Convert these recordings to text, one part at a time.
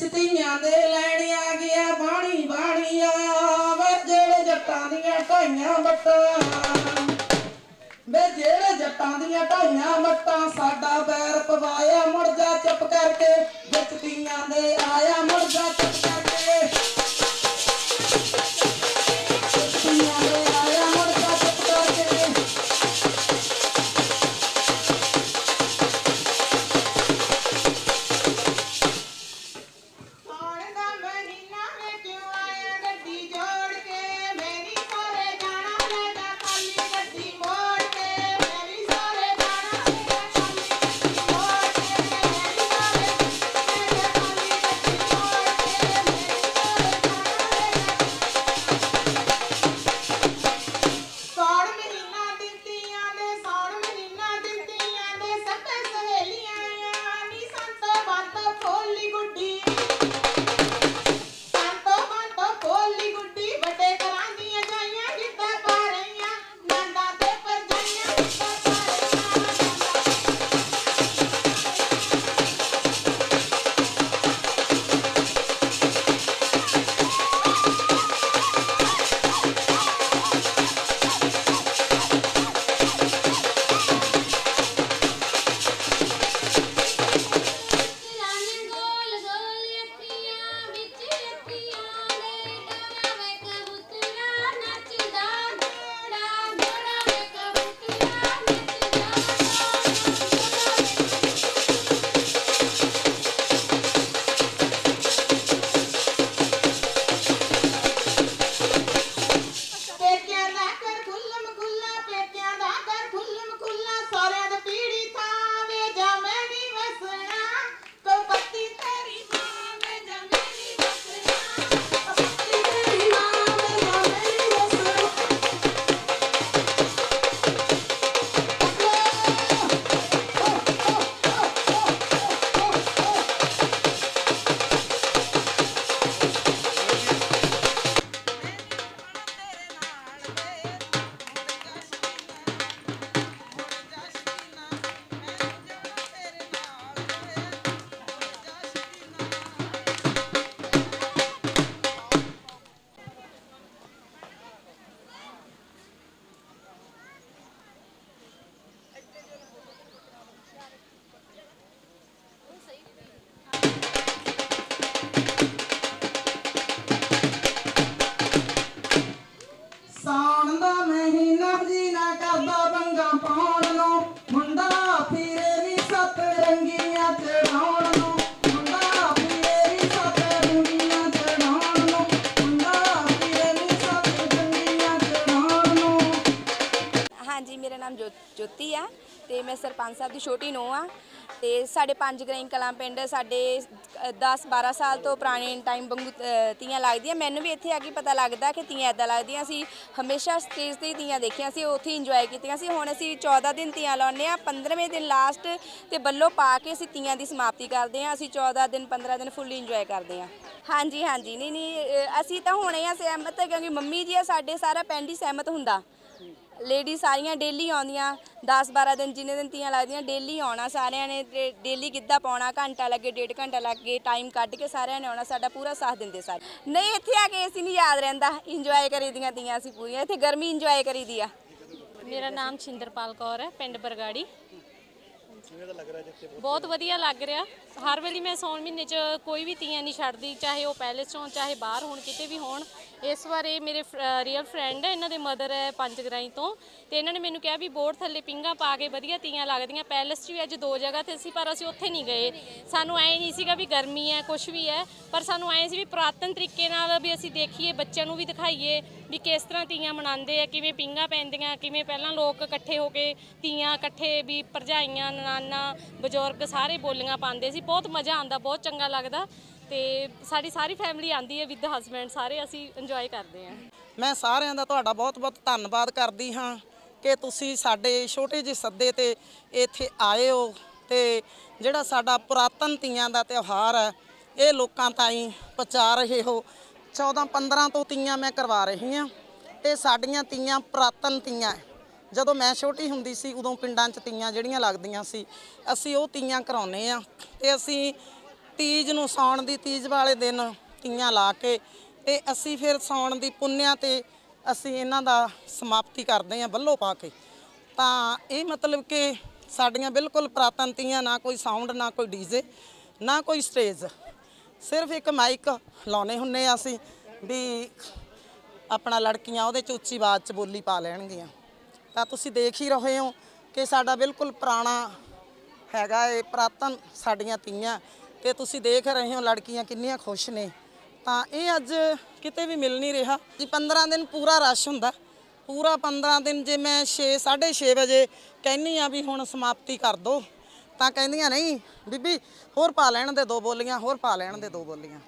ਵਿੱਚ ਧੀਆਂ ਦੇ ਲੈਣ ਆ ਗਿਆ, ਬਾਣੀ ਬਾਣੀ ਆਵੇ, ਜਿਹੜੇ ਜੱਟਾਂ ਦੀਆਂ ਢਾਈਆਂ ਬੱਟਾਂ ਵੇ ਜਿਹੜੇ ਜੱਟਾਂ ਦੀਆਂ ਢਾਈਆਂ ਮੱਟਾਂ, ਸਾਡਾ ਬੈਰ ਪਵਾਇਆ ਮੁਰਜਾ ਚੁੱਪ ਕਰਕੇ, ਵਿੱਚ ਧੀਆਂ ਦੇ ਆਇਆ ਮੁਰਜਾ ਚੁੱਪ ਕਰਕੇ। ਤੇ ਮੈਂ ਸਰਪੰਚ ਸਾਹਿਬ ਦੀ ਛੋਟੀ ਨੂੰ ਆ ਤੇ ਸਾਡੇ ਪੰਜ ਗ੍ਰਾਈਂ ਕਲਾਂ ਪਿੰਡ ਸਾਡੇ 10 12 ਸਾਲ ਤੋਂ ਪੁਰਾਣੇ ਟਾਈਮ ਬੰਗੂ ਤੀਆਂ ਲੱਗਦੀਆਂ। ਮੈਨੂੰ ਵੀ ਇੱਥੇ ਆ ਕੇ ਪਤਾ ਲੱਗਦਾ ਕਿ ਤੀਆਂ ਐਦਾਂ ਲੱਗਦੀਆਂ। ਸੀ ਹਮੇਸ਼ਾ ਸਟੇਜ ਤੇ ਹੀ ਤੀਆਂ ਦੇਖੀਆਂ ਸੀ, ਉੱਥੇ ਇੰਜੋਏ ਕੀਤੀਆਂ ਸੀ। ਹੁਣ ਅਸੀਂ 14 ਦਿਨ ਤੀਆਂ ਲਾਉਂਦੇ ਆ 15ਵੇਂ ਦਿਨ ਲਾਸਟ ਤੇ ਬੱਲੋ ਪਾ ਕੇ ਅਸੀਂ ਤੀਆਂ ਦੀ ਸਮਾਪਤੀ ਕਰਦੇ ਆ ਅਸੀਂ 14 ਦਿਨ 15 ਦਿਨ ਫੁੱਲ ਇੰਜੋਏ ਕਰਦੇ ਆ ਹਾਂਜੀ ਹਾਂਜੀ। ਨਹੀਂ ਨਹੀਂ ਅਸੀਂ ਤਾਂ ਹੁਣੇ ਆ ਸਹਿਮਤ, ਕਿਉਂਕਿ ਮੰਮੀ ਜੀ ਆ, ਸਾਡੇ ਸਾਰਾ ਪਿੰਡ ਹੀ ਸਹਿਮਤ ਹੁੰਦਾ। ਲੇਡੀ ਸਾਰੀਆਂ ਡੇਲੀ ਆਉਂਦੀਆਂ 10 12 ਦਿਨ ਜਿੰਨੇ ਦਿਨ ਤੀਆਂ ਲੱਗਦੀਆਂ, ਡੇਲੀ ਆਉਣਾ ਸਾਰਿਆਂ ਨੇ, ਤੇ ਡੇਲੀ ਗਿੱਧਾ ਪਾਉਣਾ, ਘੰਟਾ ਲੱਗੇ, ਡੇਢ ਘੰਟਾ ਲੱਗੇ ਟਾਈਮ ਕੱਢ ਕੇ ਸਾਰਿਆਂ ਨੇ ਆਉਣਾ, ਸਾਡਾ ਪੂਰਾ ਸਾਥ ਦਿੰਦੇ ਸਾਰੇ। ਨਹੀਂ, ਇੱਥੇ ਆ ਕੇ ਅਸੀਂ ਨਹੀਂ ਯਾਦ ਰਹਿੰਦਾ ਇੰਜੋਏ ਕਰੀਦੀਆਂ ਤੀਆਂ ਅਸੀਂ ਪੂਰੀਆਂ, ਇੱਥੇ ਗਰਮੀ ਇੰਜੋਏ ਕਰੀਦੀ ਆ। ਮੇਰਾ ਨਾਮ ਛਿੰਦਰਪਾਲ ਕੌਰ ਹੈ, ਪਿੰਡ ਬਰਗਾੜੀ। ਬਹੁਤ ਵਧੀਆ ਲੱਗ ਰਿਹਾ। ਹਰ ਵੇਲੇ ਮੈਂ ਸੌਣ ਮਹੀਨੇ 'ਚ ਕੋਈ ਵੀ ਤੀਆਂ ਨਹੀਂ ਛੱਡਦੀ, ਚਾਹੇ ਉਹ ਪੈਲੇਸ ਹੋਣ ਚਾਹੇ ਬਾਹਰ ਹੋਣ, ਕਿਤੇ ਵੀ ਹੋਣ। ਇਸ ਵਾਰ ਇਹ ਮੇਰੇ ਰੀਅਲ ਫਰੈਂਡ ਹੈ, ਇਹਨਾਂ ਦੇ ਮਦਰ ਹੈ ਪੰਜਗਰਾਈ ਤੋਂ। ਤੇ ਇਹਨਾਂ ਨੇ ਮੈਨੂੰ ਕਿਹਾ ਵੀ ਬੋਰਡ ਥੱਲੇ ਪਿੰਗਾ ਪਾ ਕੇ ਵਧੀਆ ਤੀਆਂ ਲੱਗਦੀਆਂ। ਪੈਲੇਸ 'ਚ ਵੀ ਅੱਜ ਦੋ ਜਗ੍ਹਾ ਤੇ ਸੀ, ਪਰ ਅਸੀਂ ਉੱਥੇ ਨਹੀਂ ਗਏ। ਸਾਨੂੰ ਐ ਨਹੀਂ ਸੀਗਾ ਵੀ ਗਰਮੀ ਹੈ ਕੁਝ ਵੀ ਹੈ, ਪਰ ਸਾਨੂੰ ਐ ਸੀ ਵੀ ਪੁਰਾਤਨ ਤਰੀਕੇ ਨਾਲ ਵੀ ਅਸੀਂ ਦੇਖੀਏ, ਬੱਚਿਆਂ ਨੂੰ ਵੀ ਦਿਖਾਈਏ ਵੀ ਕਿਸ ਤਰ੍ਹਾਂ ਤੀਆਂ ਮਨਾਉਂਦੇ ਆ, ਕਿਵੇਂ ਪਿੰਗਾ ਪੈਂਦੀਆਂ, ਕਿਵੇਂ ਪਹਿਲਾਂ ਲੋਕ ਇਕੱਠੇ ਹੋ ਕੇ ਤੀਆਂ ਇਕੱਠੇ ਵੀ ਭਰਜਾਈਆਂ ਨਨਾਨਾ ਬਜ਼ੁਰਗ ਸਾਰੇ ਬੋਲੀਆਂ ਪਾਉਂਦੇ ਸੀ। ਬਹੁਤ ਮਜ਼ਾ ਆਉਂਦਾ, ਬਹੁਤ ਚੰਗਾ ਲੱਗਦਾ। ਤੇ ਸਾਡੀ ਸਾਰੀ ਫੈਮਿਲੀ ਆਂਦੀ ਹੈ ਵਿਦ ਹਸਬੈਂਡ ਸਾਰੇ ਅਸੀਂ ਇੰਜੋਏ ਕਰਦੇ ਹਾਂ। ਮੈਂ ਸਾਰਿਆਂ ਦਾ ਤੁਹਾਡਾ ਬਹੁਤ-ਬਹੁਤ ਧੰਨਵਾਦ ਕਰਦੀ ਹਾਂ ਕਿ ਤੁਸੀਂ ਸਾਡੇ ਛੋਟੇ ਜਿਹੇ ਸੱਦੇ ਤੇ ਇੱਥੇ ਆਏ ਹੋ ਤੇ ਜਿਹੜਾ ਸਾਡਾ ਪੁਰਾਤਨ ਤੀਆਂ ਦਾ ਤਿਉਹਾਰ ਹੈ, ਇਹ ਲੋਕਾਂ ਤਾਈਂ ਪਹੁੰਚਾ ਰਹੇ ਹੋ। 14-15 ਤੋਂ ਤੀਆਂ ਮੈਂ ਕਰਵਾ ਰਹੀ ਹਾਂ ਤੇ ਸਾਡੀਆਂ ਤੀਆਂ ਪੁਰਾਤਨ ਤੀਆਂ ਜਦੋਂ ਮੈਂ ਛੋਟੀ ਹੁੰਦੀ ਸੀ, ਉਦੋਂ ਪਿੰਡਾਂ 'ਚ ਤੀਆਂ ਜਿਹੜੀਆਂ ਲੱਗਦੀਆਂ ਸੀ, ਅਸੀਂ ਉਹ ਤੀਆਂ ਕਰਾਉਨੇ ਆ ਤੇ ਅਸੀਂ ਤੀਜ ਨੂੰ ਸਾਉਣ ਦੀ ਤੀਜ ਵਾਲੇ ਦਿਨ ਤੀਆਂ ਲਾ ਕੇ ਤੇ ਅਸੀਂ ਫਿਰ ਸਾਉਣ ਦੀ ਪੁੰਨਿਆ ਤੇ ਅਸੀਂ ਇਹਨਾਂ ਦਾ ਸਮਾਪਤੀ ਕਰਦੇ ਹਾਂ ਬੱਲੋ ਪਾ ਕੇ। ਤਾਂ ਇਹ ਮਤਲਬ ਕਿ ਸਾਡੀਆਂ ਬਿਲਕੁਲ ਪੁਰਾਤਨ ਤੀਆਂ, ਨਾ ਕੋਈ ਸਾਊਂਡ, ਨਾ ਕੋਈ ਡੀਜੇ ਨਾ ਕੋਈ ਸਟੇਜ। ਸਿਰਫ ਇੱਕ ਮਾਈਕ ਲਾਉਨੇ ਹੁੰਨੇ ਆ ਅਸੀਂ ਵੀ ਆਪਣਾ ਲੜਕੀਆਂ ਉਹਦੇ ਚ ਉੱਚੀ ਆਵਾਜ਼ ਚ ਬੋਲੀ ਪਾ ਲੈਣਗੀਆਂ। ਤਾਂ ਤੁਸੀਂ ਦੇਖ ਹੀ ਰਹੇ ਹੋ ਕਿ ਸਾਡਾ ਬਿਲਕੁਲ ਪੁਰਾਣਾ ਹੈਗਾ ਇਹ ਪ੍ਰਾਤਨ ਸਾਡੀਆਂ ਤੀਆਂ। ਤੇ ਤੁਸੀਂ ਦੇਖ ਰਹੇ ਹੋ ਲੜਕੀਆਂ ਕਿੰਨੀਆਂ ਖੁਸ਼ ਨੇ। ਤਾਂ ਇਹ ਅੱਜ ਕਿਤੇ ਵੀ ਮਿਲ ਨਹੀਂ ਰਿਹਾ। ਜੀ 15 ਦਿਨ ਪੂਰਾ ਰਸ਼ ਹੁੰਦਾ। ਪੂਰਾ 15 ਦਿਨ ਜੇ ਮੈਂ 6 6:30 ਵਜੇ ਕਹਿੰਨੀ ਆ ਵੀ ਹੁਣ ਸਮਾਪਤੀ ਕਰ ਦੋ, ਤਾਂ ਕਹਿੰਦੀਆਂ, ਨਹੀਂ, ਬੀਬੀ, ਹੋਰ ਪਾ ਲੈਣ ਦੇ ਦੋ ਬੋਲੀਆਂ, ਹੋਰ ਪਾ ਲੈਣ ਦੇ ਦੋ ਬੋਲੀਆਂ।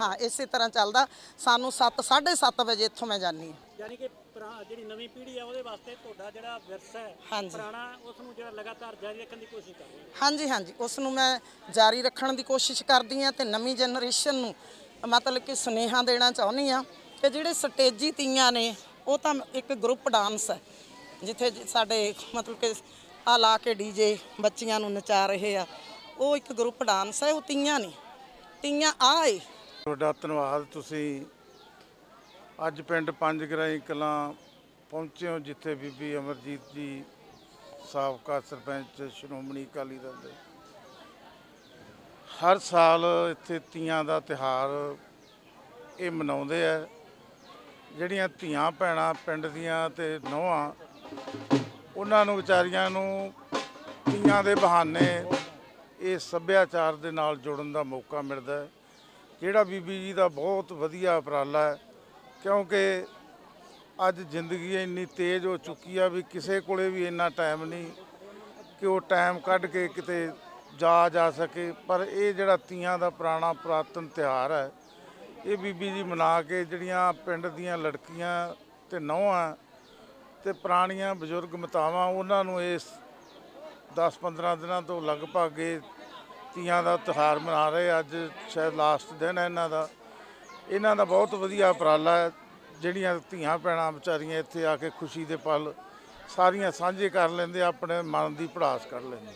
ਹਾਂ, ਇਸੇ ਤਰ੍ਹਾਂ ਚੱਲਦਾ। ਸਾਨੂੰ 7 7:30 ਵਜੇ ਇੱਥੋਂ ਮੈਂ ਜਾਨੀ ਹਾਂ। ਯਾਨੀ ਕਿ ਪੁਰਾ- ਜਿਹੜੀ ਨਵੀਂ ਪੀੜ੍ਹੀ ਆ ਉਹਦੇ ਵਾਸਤੇ ਤੁਹਾਡਾ ਜਿਹੜਾ ਵਿਰਸਾ ਹੈ ਹਾਂਜੀ। ਪੁਰਾਣਾ ਉਸ ਨੂੰ ਜਿਹੜਾ ਲਗਾਤਾਰ ਜਾਰੀ ਰੱਖਣ ਦੀ ਕੋਸ਼ਿਸ਼ ਕਰ ਰਹੇ ਹੋ। ਹਾਂਜੀ ਹਾਂਜੀ। ਉਸ ਨੂੰ ਮੈਂ ਜਾਰੀ ਰੱਖਣ ਦੀ ਕੋਸ਼ਿਸ਼ ਕਰਦੀ ਹਾਂ ਤੇ ਨਵੀਂ ਜਨਰੇਸ਼ਨ ਨੂੰ ਮਤਲਬ ਕਿ ਸੁਨੇਹਾ ਦੇਣਾ ਚਾਹੁੰਦੀ ਆ ਕਿ ਜਿਹੜੇ ਸਟੇਜੀ ਤੀਆਂ ਨੇ ਉਹ ਤਾਂ ਇੱਕ ਗਰੁੱਪ ਡਾਂਸ ਹੈ ਜਿੱਥੇ ਜ- ਸਾਡੇ ਮਤਲਬ ਕਿ ਆ ਲਾ ਕੇ ਡੀਜੇ ਬੱਚੀਆਂ ਨੂੰ ਨਚਾ ਰਹੇ ਆ ਉਹ ਇੱਕ ਗਰੁੱਪ ਡਾਂਸ ਹੈ ਉਹ ਤੀਆਂ ਨਹੀਂ ਤੀਆਂ ਆ ਏ। ਤੁਹਾਡਾ ਧੰਨਵਾਦ ਤੁਸੀਂ ਅੱਜ ਪਿੰਡ ਪੰਜ ਗਰਾਈ ਕਲਾਂ ਪਹੁੰਚੇ ਹੋ, ਜਿੱਥੇ ਬੀਬੀ ਅਮਰਜੀਤ ਜੀ, ਸਾਬਕਾ ਸਰਪੰਚ ਸ਼੍ਰੋਮਣੀ ਅਕਾਲੀ ਦਲ ਦੇ। ਹਰ ਸਾਲ ਇੱਥੇ ਤੀਆਂ ਦਾ ਤਿਹਾਰ ਇਹ ਮਨਾਉਂਦੇ ਆ। ਜਿਹੜੀਆਂ ਧੀਆਂ ਭੈਣਾਂ ਪਿੰਡ ਦੀਆਂ ਤੇ ਨੋਹਾਂ ਉਹਨਾਂ ਨੂੰ ਵਿਚਾਰੀਆਂ ਨੂੰ ਤੀਆਂ ਦੇ ਬਹਾਨੇ ਇਹ ਸੱਭਿਆਚਾਰ ਦੇ ਨਾਲ ਜੁੜਨ ਦਾ ਮੌਕਾ ਮਿਲਦਾ ਜਿਹੜਾ ਬੀਬੀ ਜੀ ਦਾ ਬਹੁਤ ਵਧੀਆ ਉਪਰਾਲਾ ਹੈ ਕਿਉਂਕਿ ਅੱਜ ਜ਼ਿੰਦਗੀ ਇੰਨੀ ਤੇਜ਼ ਹੋ ਚੁੱਕੀ ਆ ਵੀ ਕਿਸੇ ਕੋਲੇ ਵੀ ਇੰਨਾ ਟਾਈਮ ਨਹੀਂ ਕਿ ਉਹ ਟਾਈਮ ਕੱਢ ਕੇ ਕਿਤੇ ਜਾ ਜਾ ਸਕੇ। ਪਰ ਇਹ ਜਿਹੜਾ ਤੀਆਂ ਦਾ ਪੁਰਾਣਾ ਪੁਰਾਤਨ ਤਿਉਹਾਰ ਹੈ, ਇਹ ਬੀਬੀ ਜੀ ਮਨਾ ਕੇ ਜਿਹੜੀਆਂ ਪਿੰਡ ਦੀਆਂ ਲੜਕੀਆਂ ਤੇ ਨੌਹਾਂ ਤੇ ਪੁਰਾਣੀਆਂ ਬਜ਼ੁਰਗ ਮਾਤਾਵਾਂ, ਉਹਨਾਂ ਨੂੰ ਇਸ 10-15 ਦਿਨਾਂ ਤੋਂ ਲਗਭਗ ਇਹ ਤੀਆਂ ਦਾ ਤਿਉਹਾਰ ਮਨਾ ਰਹੇ ਅੱਜ ਸ਼ਾਇਦ ਲਾਸਟ ਦਿਨ ਹੈ ਇਹਨਾਂ ਦਾ। ਇਹਨਾਂ ਦਾ ਬਹੁਤ ਵਧੀਆ ਉਪਰਾਲਾ ਹੈ। ਜਿਹੜੀਆਂ ਧੀਆਂ ਭੈਣਾਂ ਵਿਚਾਰੀਆਂ ਇੱਥੇ ਆ ਕੇ ਖੁਸ਼ੀ ਦੇ ਪਲ ਸਾਰੀਆਂ ਸਾਂਝੇ ਕਰ ਲੈਂਦੇ ਆਪਣੇ ਮਨ ਦੀ ਭੜਾਸ ਕਰ ਲੈਂਦੇ